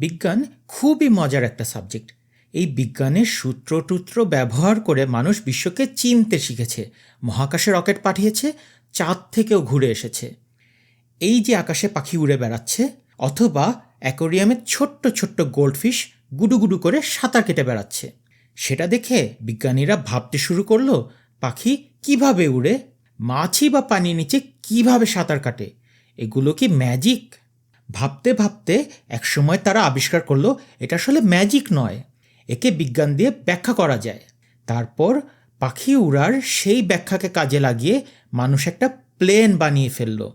বিজ্ঞান খুবই মজার একটা সাবজেক্ট এই বিজ্ঞানের সূত্র টুত্র ব্যবহার করে মানুষ বিশ্বকে চিনতে শিখেছে, মহাকাশে রকেট পাঠিয়েছে, চাঁদ থেকেও ঘুরে এসেছে। এই যে আকাশে পাখি উড়ে বেড়াচ্ছে, অথবা অ্যাকোরিয়ামে ছোট্ট ছোট্ট গোল্ডফিশ গুডুগুডু করে সাঁতার কেটে বেড়াচ্ছে। সেটা দেখে বিজ্ঞানীরা ভাবতে শুরু করল, পাখি কীভাবে উড়ে, মাছি বা পানির নিচে কীভাবে সাঁতার কাটে, এগুলো কি ম্যাজিক ভাবতে ভাবতে একসময় তারা আবিষ্কার করল, এটা আসলে ম্যাজিক নয়। একে বিজ্ঞান দিয়ে ব্যাখ্যা করা যায়। তারপর পাখি উড়ার সেই ব্যাখ্যাকে কাজে লাগিয়ে মানুষ একটা প্লেন বানিয়ে ফেলল।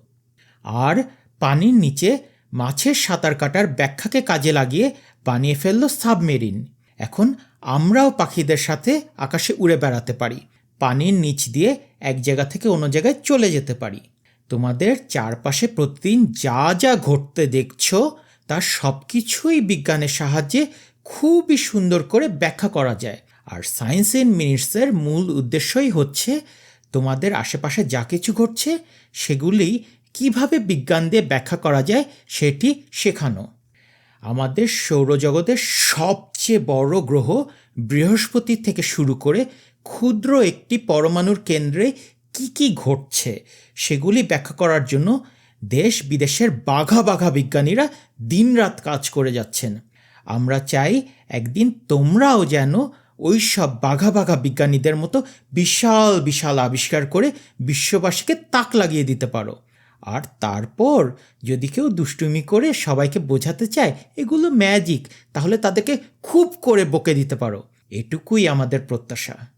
আর পানির নিচে মাছের সাঁতার কাটার ব্যাখ্যাকে কাজে লাগিয়ে বানিয়ে ফেলল সাবমেরিন। এখন আমরাও পাখিদের সাথে আকাশে উড়ে বেড়াতে পারি। পানির নিচ দিয়ে এক জায়গা থেকে অন্য জায়গায় চলে যেতে পারি। তোমাদের চারপাশে প্রতিদিন যা যা ঘটতে দেখছ তার সব কিছুই বিজ্ঞানের সাহায্যে খুবই সুন্দর করে ব্যাখ্যা করা যায়। আর সায়েন্স ইন মিনিটসের মূল উদ্দেশ্যই হচ্ছে, তোমাদের আশেপাশে যা কিছু ঘটছে, সেগুলি কীভাবে বিজ্ঞান দিয়ে ব্যাখ্যা করা যায়, সেটি শেখানো। আমাদের সৌরজগতের সবচেয়ে বড় গ্রহ বৃহস্পতি থেকে শুরু করে ক্ষুদ্র একটি পরমাণুর কেন্দ্রে কি কি ঘটছে সেগুলি ব্যাখ্যা করার জন্য দেশ বিদেশের বাঘা বাঘা বিজ্ঞানীরা দিনরাত কাজ করে যাচ্ছেন। আমরা চাই একদিন তোমরাও যেন ওই সব বাঘা বাঘা বিজ্ঞানীদের মতো বিশাল বিশাল আবিষ্কার করে বিশ্ববাসীকে তাক লাগিয়ে দিতে পারো। আর তারপর যদি কেউ দুষ্টুমি করে সবাইকে বোঝাতে চায় এগুলো ম্যাজিক তাহলে তাদেরকে খুব করে বকে দিতে পারো। এটুকুই আমাদের প্রত্যাশা।